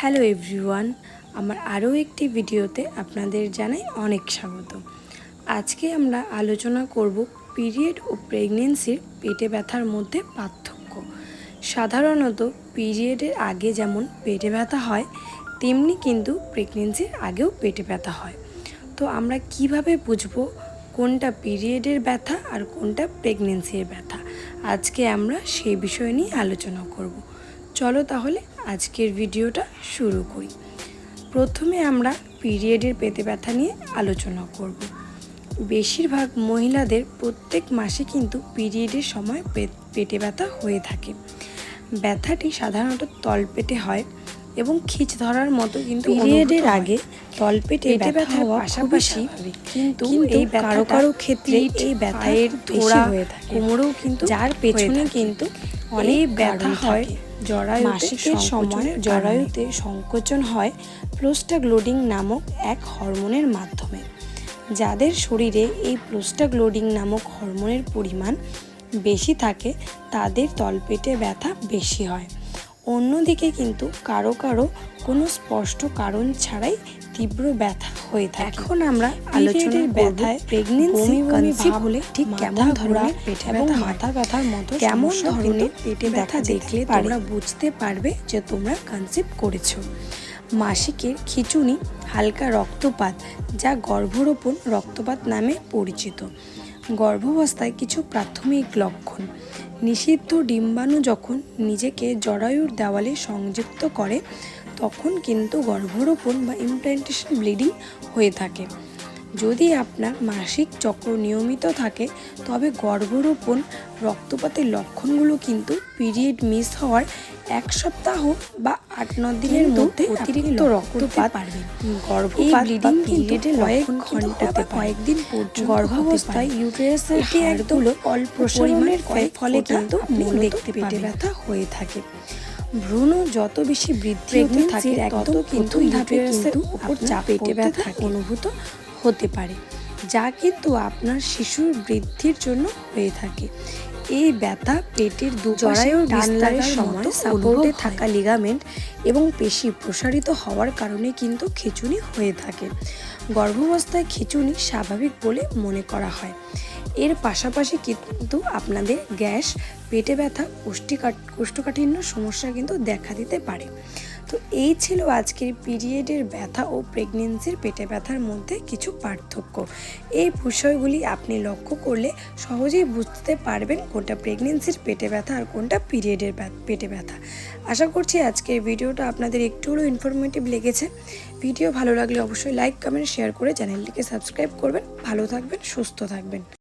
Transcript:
Hello everyone, আমার আরও একটি ভিডিওতে আপনাদের জানাই অনেক স্বাগত। আজকে আমরা আলোচনা করব পিরিয়ড ও প্রেগনেন্সির পেটে ব্যথার মধ্যে পার্থক্য। সাধারণত পিরিয়ডের আগে যেমন পেটে ব্যথা হয়, তেমনি কিন্তু প্রেগনেন্সির আগেও পেটে ব্যথা হয়। তো আমরা কীভাবে বুঝব কোনটা পিরিয়ডের ব্যথা আর কোনটা প্রেগনেন্সির ব্যথা? আজকে আমরা সেই বিষয় নিয়ে আলোচনা করব। চলো তাহলে আজকের ভিডিওটা শুরু করি। প্রথমে আমরা পিরিয়ডের পেতে ব্যথা নিয়ে আলোচনা করব। বেশিরভাগ মহিলাদের প্রত্যেক মাসে কিন্তু পিরিয়ডের সময় পেটে ব্যথা হয়ে থাকে। ব্যথাটি সাধারণত তলপেটে হয় এবং খিচ ধরার মতো কিন্তু পিরিয়ডের আগে তলপেটে ব্যথা হওয়ার পাশাপাশি কিন্তু এই কারও কারও ক্ষেত্রে এই ব্যথার থোড়া হয়ে থাকে। কোমরেও কিন্তু যার পেছনে কিন্তু অনেক ব্যথা হয়। জরায়ু মাসিকের সময় জরায়ুতে সংকোচন হয় প্রোস্টাগ্লোডিং নামক এক হরমোনের মাধ্যমে। যাদের শরীরে এই প্রোস্টাগ্লোডিং নামক হরমোনের পরিমাণ বেশি থাকে তাদের তলপেটে ব্যথা বেশি হয়। অন্যদিকে কিন্তু কারও কারও কোনো স্পষ্ট কারণ ছাড়াই তীব্র ব্যথা হয়ে থাকে। এখন আমরা আলোচনার ব্যথায় প্রেগনেন্সি কনসিভ হলে ঠিক কেমন ধরনের পেটে এবং মাথা ব্যথার মতো কেমন ধরনের পেটে ব্যথা দেখলে তোমরা বুঝতে পারবে যে তোমরা কনসিভ করেছ। মাসিকের খিচুনি হালকা রক্তপাত যা গর্ভরোপণ রক্তপাত নামে পরিচিত। গর্ভাবস্থায় কিছু প্রাথমিক লক্ষণ। নিষিদ্ধ ডিম্বাণু যখন নিজেকে জরায়ুর দেওয়ালে সংযুক্ত করে, তখন কিন্তু গর্ভরোপণ বা ইমপ্ল্যান্টেশন ব্লিডিং হয়ে থাকে। যদি আপনার মাসিক চক্র নিয়মিত থাকে তবে গর্ভরোপণ রক্তপাতের লক্ষণগুলো কিন্তু পিরিয়ড মিস হওয়ার এক সপ্তাহ বা আট ন দিনের মধ্যে অতিরিক্ত রক্তপাত গর্ভপাত পিরিয়ডের কয়েক ঘণ্টা বা কয়েকদিন পর্যন্ত গর্ভাবস্থায় ইউটেরাসের একদম অল্প পরিমাণের ফলে কিন্তু দেখতে পেটে ব্যথা হয়ে থাকে। ভ্রূণ যত বেশি বৃদ্ধি হতে থাকে তত কিন্তু ইউটেরাসের উপর চাপ পেটে ব্যথা অনুভূত হতে পারে যা কিন্তু আপনার শিশুর বৃদ্ধির জন্য হয়ে থাকে। এই ব্যথা পেটের জরায়ুর বিস্তারের সময় সাপোর্টে থাকা লিগামেন্ট এবং পেশি প্রসারিত হওয়ার কারণে কিন্তু খিঁচুনি হয়ে থাকে। গর্ভাবস্থায় খিঁচুনি স্বাভাবিক বলে মনে করা হয়। এর পাশাপাশি কিন্তু আপনাদের গ্যাস পেটে ব্যথা কোষ্ঠিকা কোষ্ঠকাঠিন্য সমস্যা কিন্তু দেখা দিতে পারে। তো এই ছিল আজকের পিরিয়ডের ব্যথা ও প্রেগনেন্সির পেটে ব্যথার মধ্যে কিছু পার্থক্য। এই বিষয়গুলি আপনি লক্ষ্য করলে সহজেই বুঝতে পারবেন কোনটা প্রেগনেন্সির পেটে ব্যথা আর কোনটা পিরিয়ডের পেটে ব্যথা। আশা করছি আজকের ভিডিওটা আপনাদের একটু হলেও ইনফরমেটিভ লেগেছে। ভিডিও ভালো লাগলে অবশ্যই লাইক কমেন্ট শেয়ার করে চ্যানেলটিকে সাবস্ক্রাইব করবেন। ভালো থাকবেন, সুস্থ থাকবেন।